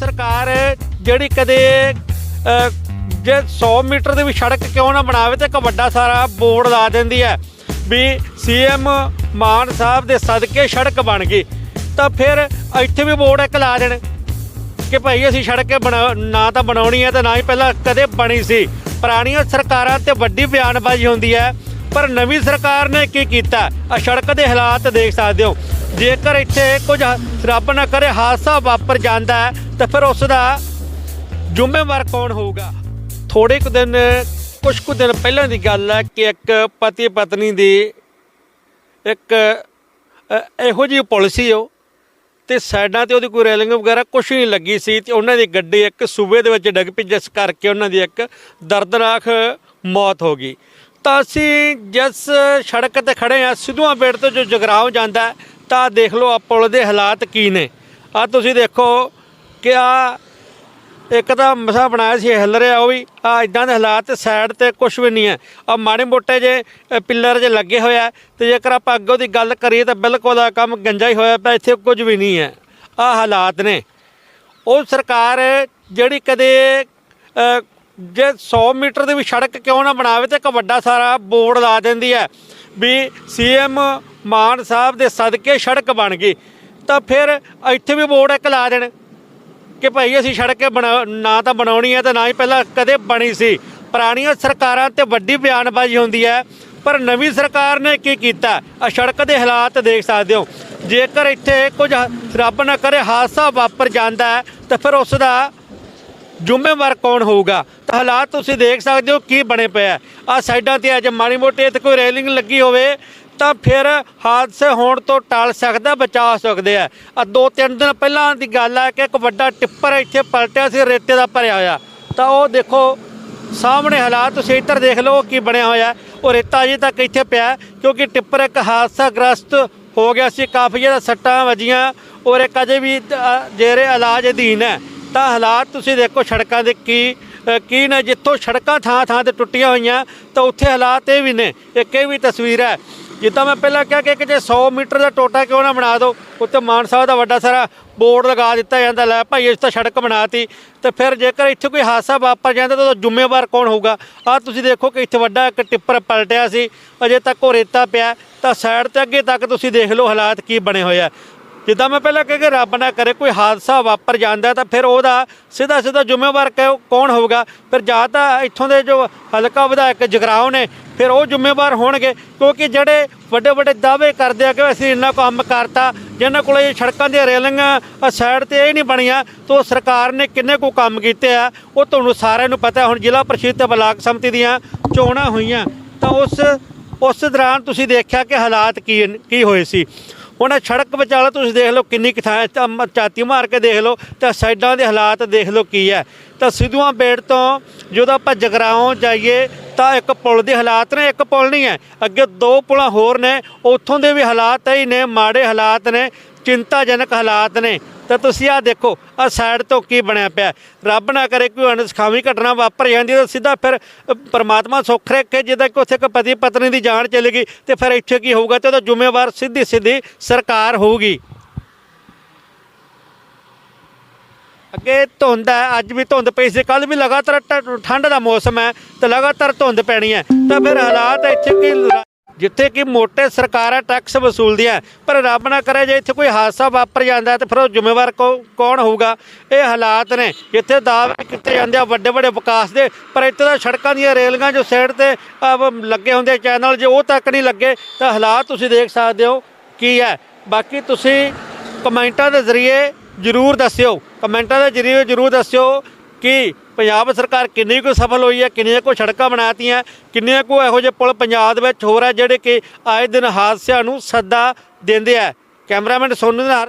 ਸਰਕਾਰ ਜਿਹੜੀ ਕਦੇ ਜੇ 100 ਮੀਟਰ ਦੀ ਵੀ ਸੜਕ ਕਿਉਂ ਨਾ ਬਣਾਵੇ ਤੇ ਇੱਕ ਵੱਡਾ ਸਾਰਾ ਬੋਰਡ ਲਾ ਦਿੰਦੀ ਹੈ ਵੀ ਸੀਐਮ ਮਾਨ ਸਾਹਿਬ ਦੇ ਸਦਕੇ ਸੜਕ ਬਣ ਗਈ, ਤਾਂ ਫਿਰ ਇੱਥੇ ਵੀ ਬੋਰਡ ਇੱਕ ਲਾ ਦੇਣ ਕਿ ਭਾਈ ਅਸੀਂ ਸੜਕ ਬਣਾ, ਨਾ ਤਾਂ ਬਣਾਉਣੀ ਹੈ ਤੇ ਨਾ ਹੀ ਪਹਿਲਾਂ ਕਦੇ ਬਣੀ ਸੀ। ਪੁਰਾਣੀਆਂ ਸਰਕਾਰਾਂ ਤੇ ਵੱਡੀ ਬਿਆਨਬਾਜ਼ੀ ਹੁੰਦੀ ਹੈ, ਪਰ ਨਵੀਂ ਸਰਕਾਰ ਨੇ ਕੀ ਕੀਤਾ? ਆ ਸੜਕ ਦੇ ਹਾਲਾਤ ਦੇਖ ਸਕਦੇ ਹੋ। ਜੇਕਰ ਇੱਥੇ ਕੁਝ ਰੱਬ ਨਾ ਕਰੇ, ਹਾਦਸਾ ਵਾਪਰ ਜਾਂਦਾ ਤਾਂ ਫਿਰ ਉਸ ਦਾ ਜ਼ਿੰਮੇਵਾਰ ਕੌਣ ਹੋਊਗਾ? ਥੋੜੇ ਕੁ ਦਿਨ ਕੁਝ ਕੁ ਦਿਨ ਪਹਿਲਾਂ ਦੀ ਗੱਲ ਹੈ ਕਿ ਇੱਕ ਪਤੀ ਪਤਨੀ ਦੀ ਇੱਕ ਇਹੋ ਜਿਹੀ ਪਾਲਿਸੀ ਉਹ, ਤੇ ਸਾਈਡਾਂ ਤੇ ਉਹਦੀ ਕੋਈ ਰੇਲਿੰਗ ਵਗੈਰਾ ਕੁਝ ਨਹੀਂ ਲੱਗੀ ਸੀ, ਤੇ ਉਹਨਾਂ ਦੀ ਗੱਡੀ ਇੱਕ ਸੂਬੇ ਦੇ ਵਿੱਚ ਡਿੱਗ ਪਈ, ਜਿਸ ਕਰਕੇ ਉਹਨਾਂ ਦੀ ਇੱਕ ਦਰਦਨਾਕ ਮੌਤ ਹੋ ਗਈ। ਤਾਂ ਅਸੀਂ ਜਿਸ ਸੜਕ ਤੇ ਖੜੇ ਆ ਸਿੱਧੂਆਂ ਬੇੜ ਤੋਂ ਜੋ ਜਗਰਾਉਂ ਜਾਂਦਾ ਤਾਂ ਦੇਖ ਲਓ ਆ ਪੁਲ ਦੇ ਹਾਲਾਤ ਕੀ ਨੇ। ਆ ਤੁਸੀਂ ਦੇਖੋ ਕਿ ਆ ਇੱਕ ਤਾਂ ਮਸਾ ਬਣਾਇਆ ਸੀ ਹਿੱਲ ਰਿਹਾ ਉਹ ਵੀ। ਆ ਇਦਾਂ ਦੇ ਹਾਲਾਤ ਸਾਈਡ ਤੇ ਕੁਝ ਵੀ ਨਹੀਂ ਹੈ। ਆ ਮਾੜੇ ਮੋਟੇ ਜੇ ਪਿੱਲਰ ਜੇ ਲੱਗੇ ਹੋਇਆ ਹੈ, ਤੇ ਜੇਕਰ ਆਪਾਂ ਅੱਗੋਂ ਦੀ ਗੱਲ ਕਰੀਏ ਤਾਂ ਬਿਲਕੁਲ ਆ ਕੰਮ ਗੰਜਾ ਹੀ ਹੋਇਆ ਪਿਆ ਇੱਥੇ ਕੁਝ ਵੀ ਨਹੀਂ ਹੈ। ਆ ਹਾਲਾਤ ਨੇ। ਉਹ ਸਰਕਾਰ ਜਿਹੜੀ ਕਦੇ ਜੇ 100 ਮੀਟਰ ਦੀ ਵੀ ਸੜਕ ਕਿਉਂ ਨਾ ਬਣਾਵੇ ਤੇ ਇੱਕ ਵੱਡਾ ਸਾਰਾ ਬੋਰਡ ਲਾ ਦਿੰਦੀ ਹੈ ਵੀ ਸੀਐਮ ਮਾਨ ਸਾਹਿਬ ਦੇ ਸਦਕੇ ਸੜਕ ਬਣ ਗਈ, ਤਾਂ ਫਿਰ ਇੱਥੇ ਵੀ ਬੋਰਡ ਇੱਕ ਲਾ ਦੇਣ ਕਿ ਭਾਈ ਅਸੀਂ ਸੜਕ ਬਣਾ, ਨਾ ਤਾਂ ਬਣਾਉਣੀ ਹੈ ਤੇ ਨਾ ਹੀ ਪਹਿਲਾਂ ਕਦੇ ਬਣੀ ਸੀ। ਪੁਰਾਣੀਆਂ ਸਰਕਾਰਾਂ ਤੇ ਵੱਡੀ ਬਿਆਨਬਾਜ਼ੀ ਹੁੰਦੀ ਹੈ, ਪਰ ਨਵੀਂ ਸਰਕਾਰ ਨੇ ਕੀ ਕੀਤਾ? ਆ ਸੜਕ ਦੇ ਹਾਲਾਤ ਦੇਖ ਸਕਦੇ ਹੋ। ਜੇਕਰ ਇੱਥੇ ਕੁਝ ਰੱਬ ਨਾ ਕਰੇ, ਹਾਦਸਾ ਵਾਪਰ ਜਾਂਦਾ ਹੈ, ਤਾਂ ਫਿਰ ਉਸ ਦਾ ਜ਼ਿੰਮੇਵਾਰ ਕੌਣ ਹੋਊਗਾ? ਤਾਂ ਹਾਲਾਤ ਤੁਸੀਂ ਦੇਖ ਸਕਦੇ ਹੋ ਕੀ ਬਣੇ ਪਏ ਆ। ਆ ਸਾਈਡਾਂ ਤੇ ਅੱਜ ਮਾੜੀ ਮੋਟੀ ਇੱਥੇ ਕੋਈ ਰੇਲਿੰਗ ਲੱਗੀ ਹੋਵੇ ਤਾਂ ਫਿਰ ਹਾਦਸੇ ਹੋਣ ਤੋਂ ਟਾਲ ਸਕਦਾ, ਬਚਾ ਸਕਦੇ ਆ। ਆ ਦੋ ਤਿੰਨ ਦਿਨ ਪਹਿਲਾਂ ਦੀ ਗੱਲ ਹੈ ਕਿ ਇੱਕ ਵੱਡਾ ਟਿੱਪਰ ਇੱਥੇ ਪਲਟਿਆ ਸੀ, ਰੇਤੇ ਦਾ ਭਰਿਆ ਹੋਇਆ। ਤਾਂ ਉਹ ਦੇਖੋ, ਸਾਹਮਣੇ ਹਾਲਾਤ, ਤੁਸੀਂ ਇੱਧਰ ਦੇਖ ਲਓ ਕੀ ਬਣਿਆ ਹੋਇਆ। ਉਹ ਰੇਤਾ ਅਜੇ ਤੱਕ ਇੱਥੇ ਪਿਆ, ਕਿਉਂਕਿ ਟਿੱਪਰ ਇੱਕ ਹਾਦਸਾਗ੍ਰਸਤ ਹੋ ਗਿਆ ਸੀ। ਕਾਫੀ ਜ਼ਿਆਦਾ ਸੱਟਾਂ ਵੱਜੀਆਂ ਔਰ ਇੱਕ ਅਜੇ ਵੀ ਜੇਰੇ ਇਲਾਜ ਅਧੀਨ ਹੈ। ਤਾਂ ਹਾਲਾਤ ਤੁਸੀਂ ਦੇਖੋ ਸੜਕਾਂ ਦੇ ਕੀ ਕੀ ਨੇ, ਜਿੱਥੋਂ ਸੜਕਾਂ ਥਾਂ ਥਾਂ ਤੇ ਟੁੱਟੀਆਂ ਹੋਈਆਂ, ਤਾਂ ਉੱਥੇ ਹਾਲਾਤ ਇਹ ਵੀ ਨੇ। ਇੱਕ ਇਹ ਵੀ ਤਸਵੀਰ ਹੈ, ਜਿੱਦਾਂ ਮੈਂ ਪਹਿਲਾਂ ਕਿਹਾ ਕਿ ਇੱਕ ਜੇ 100 ਮੀਟਰ ਦਾ ਟੋਟਾ ਕਿਉਂ ਨਾ ਬਣਾ ਦਿਓ ਉੱਤੇ ਮਾਨ ਸਾਹਿਬ ਦਾ ਵੱਡਾ ਸਾਰਾ ਬੋਰਡ ਲਗਾ ਦਿੱਤਾ ਜਾਂਦਾ, ਲੈ ਭਾਈ ਇਸ ਤਾਂ ਸੜਕ ਬਣਾਤੀ। ਤੇ ਫਿਰ ਜੇਕਰ ਇੱਥੇ ਕੋਈ ਹਾਦਸਾ ਵਾਪਰ ਜਾਂਦਾ, ਤਾਂ ਉਹਦਾ ਜ਼ਿੰਮੇਵਾਰ ਕੌਣ ਹੋਊਗਾ? ਆ ਤੁਸੀਂ ਦੇਖੋ ਕਿ ਇੱਥੇ ਵੱਡਾ ਇੱਕ ਟਿੱਪਰ ਪਲਟਿਆ ਸੀ, ਅਜੇ ਤੱਕ ਉਹ ਰੇਤਾ ਪਿਆ, ਤਾਂ ਸਾਈਡ ਤੇ ਅੱਗੇ ਤੱਕ ਤੁਸੀਂ ਦੇਖ ਲਓ ਹਾਲਾਤ ਕੀ ਬਣੇ ਹੋਏ ਆ। ਜਿੱਦਾਂ ਮੈਂ ਪਹਿਲਾਂ ਕਿਹਾ ਕਿ ਰੱਬ ਨਾ ਕਰੇ, ਕੋਈ ਹਾਦਸਾ ਵਾਪਰ ਜਾਂਦਾ ਤਾਂ ਫਿਰ ਉਹਦਾ ਸਿੱਧਾ ਸਿੱਧਾ ਜ਼ਿੰਮੇਵਾਰ ਕ- ਕੌਣ ਹੋਊਗਾ? ਫਿਰ ਜਾਂ ਤਾਂ ਇੱਥੋਂ ਦੇ ਜੋ ਹਲਕਾ ਵਿਧਾਇਕ ਜਗਰਾਉਂ ਨੇ, ਫਿਰ ਉਹ ਜ਼ਿੰਮੇਵਾਰ ਹੋਣਗੇ, ਕਿਉਂਕਿ ਜਿਹੜੇ ਵੱਡੇ ਵੱਡੇ ਦਾਅਵੇ ਕਰਦੇ ਆ ਕਿ ਅਸੀਂ ਇੰਨਾ ਕੰਮ ਕਰਤਾ ਜਿਹਨਾਂ ਕੋਲ ਇਹ ਸੜਕਾਂ ਦੀਆਂ ਰੇਲਿੰਗਾਂ ਸਾਈਡ ਤੇ ਇਹ ਨਹੀਂ ਬਣੀਆਂ, ਤਾਂ ਉਹ ਸਰਕਾਰ ਨੇ ਕਿੰਨੇ ਕੁ ਕੰਮ ਕੀਤੇ ਆ, ਉਹ ਤੁਹਾਨੂੰ ਸਾਰਿਆਂ ਨੂੰ ਪਤਾ, ਹੁਣ ਜ਼ਿਲ੍ਹਾ ਪ੍ਰੀਸ਼ਦ ਤੇ ਬਲਾਕ ਸਮਿਤੀ ਦੀਆਂ ਚੋਣਾਂ ਹੋਈਆਂ, ਤਾਂ ਉਸ ਉਸ ਦੌਰਾਨ ਤੁਸੀਂ ਦੇਖਿਆ ਕਿ ਹਾਲਾਤ ਕੀ ਕੀ ਹੋਏ ਸੀ। ਹੁਣ ਇਹ ਸੜਕ ਵਿਚਾਲੇ ਤੁਸੀਂ ਦੇਖ ਲਓ ਕਿੰਨੀ ਕਿਥਾਂ ਚਾਤੀ ਮਾਰ ਕੇ ਦੇਖ ਲਓ, ਤਾਂ ਸਾਈਡਾਂ ਦੇ ਹਾਲਾਤ ਦੇਖ ਲਓ ਕੀ ਹੈ। ਤਾਂ ਸਿੱਧੂਆਂ ਬੇੜ ਤੋਂ ਜਦੋਂ ਆਪਾਂ ਜਗਰਾਓਂ ਜਾਈਏ, ਤਾਂ ਇੱਕ ਪੁਲ ਦੇ ਹਾਲਾਤ ਨੇ, ਇੱਕ ਪੁਲ ਨਹੀਂ ਹੈ। ਅੱਗੇ ਦੋ ਪੁਲਾਂ ਹੋਰ ਨੇ, ਉੱਥੋਂ ਦੇ ਵੀ ਹਾਲਾਤ ਹੀ ਨੇ, ਮਾੜੇ ਹਾਲਾਤ ਨੇ, ਚਿੰਤਾਜਨਕ ਹਾਲਾਤ ਨੇ। ਤਾਂ ਤੁਸੀਂ ਆਹ ਦੇਖੋ ਆਹ ਸਾਈਡ ਤੋਂ ਕੀ ਬਣਿਆ ਪਿਆ ਰੱਬ ਨਾ ਕਰੇ ਕੋਈ ਅਣਸਖਾਵੀ ਘਟਨਾ ਵਾਪਰ ਜਾਂਦੀ ਤਾਂ ਸਿੱਧਾ ਫਿਰ ਅ, ਪ੍ਰਮਾਤਮਾ ਸੁੱਖ ਰੱਖੇ ਜਿੱਦਾਂ ਕਿ ਉੱਥੇ ਇੱਕ ਪਤੀ ਪਤਨੀ ਦੀ ਜਾਨ ਚਲੀ ਗਈ ਤੇ ਫਿਰ ਇੱਥੇ ਕੀ ਹੋਊਗਾ ਤੇ ਉਹਦਾ ਜ਼ਿੰਮੇਵਾਰ ਸਿੱਧੀ ਸਿੱਧੀ ਸਰਕਾਰ ਹੋਊਗੀ। ਅੱਗੇ ਧੁੰਦ ਹੈ ਅੱਜ ਵੀ ਧੁੰਦ ਪਈ ਸੀ ਕੱਲ ਵੀ ਲਗਾਤਾਰ ਠ ਠੰਡ ਦਾ ਮੌਸਮ ਹੈ ਤੇ ਲਗਾਤਾਰ ਧੁੰਦ ਪੈਣੀ ਹੈ। ਤਾਂ ਫਿਰ ਹਾਲਾਤ ਇੱਥੇ ਕੀ ਜਿੱਥੇ ਕਿ ਮੋਟੇ ਸਰਕਾਰਾਂ ਟੈਕਸ ਵਸੂਲਦੀਆਂ ਪਰ ਰੱਬ ਨਾ ਕਰੇ ਜੇ ਇੱਥੇ ਕੋਈ ਹਾਦਸਾ ਵਾਪਰ ਜਾਂਦਾ ਹੈ ਤੇ ਫਿਰ ਉਹ ਜ਼ਿੰਮੇਵਾਰ ਕੌ- ਕੌਣ ਹੋਊਗਾ? ਇਹ ਹਾਲਾਤ ਨੇ। ਜਿੱਥੇ ਦਾਅਵੇ ਕੀਤੇ ਜਾਂਦੇ ਆ ਵੱਡੇ ਵੱਡੇ ਵਿਕਾਸ ਦੇ, ਪਰ ਇੱਥੇ ਤਾਂ ਸੜਕਾਂ ਦੀਆਂ ਰੇਲਗਾਂ ਜੋ ਸਾਈਡ ਤੇ ਲੱਗੇ ਹੁੰਦੇ ਚੈਨਲ, ਜੇ ਉਹ ਤੱਕ ਨਹੀਂ ਲੱਗੇ, ਤਾਂ ਹਾਲਾਤ ਤੁਸੀਂ ਦੇਖ ਸਕਦੇ ਹੋ ਕੀ ਹੈ। ਬਾਕੀ ਤੁਸੀਂ ਕਮੈਂਟਾਂ ਦੇ ਜ਼ਰੀਏ ਜਰੂਰ ਦੱਸਿਓ। ਕਮੈਂਟਾਂ ਦੇ ਜ਼ਰੀਏ ਜਰੂਰ ਦੱਸਿਓ ਕਿ ਪੰਜਾਬ ਸਰਕਾਰ ਕਿੰਨੀ ਕੁ ਸਫਲ ਹੋਈ ਹੈ, ਕਿੰਨੀਆਂ ਕੁ ਸੜਕਾਂ ਬਣਾਤੀਆਂ ਕਿੰਨੀਆਂ ਕੁ ਇਹੋ ਜਿਹੇ ਪੁਲ ਪੰਜਾਬ ਦੇ ਵਿੱਚ ਹੋ ਰਿਹਾ ਜਿਹੜੇ ਕਿ ਆਏ ਦਿਨ ਹਾਦਸਿਆਂ ਨੂੰ ਸੱਦਾ ਦਿੰਦੇ ਆ ਕੈਮਰਾਮੈਨ ਸੋਨੂ ਨਾਲ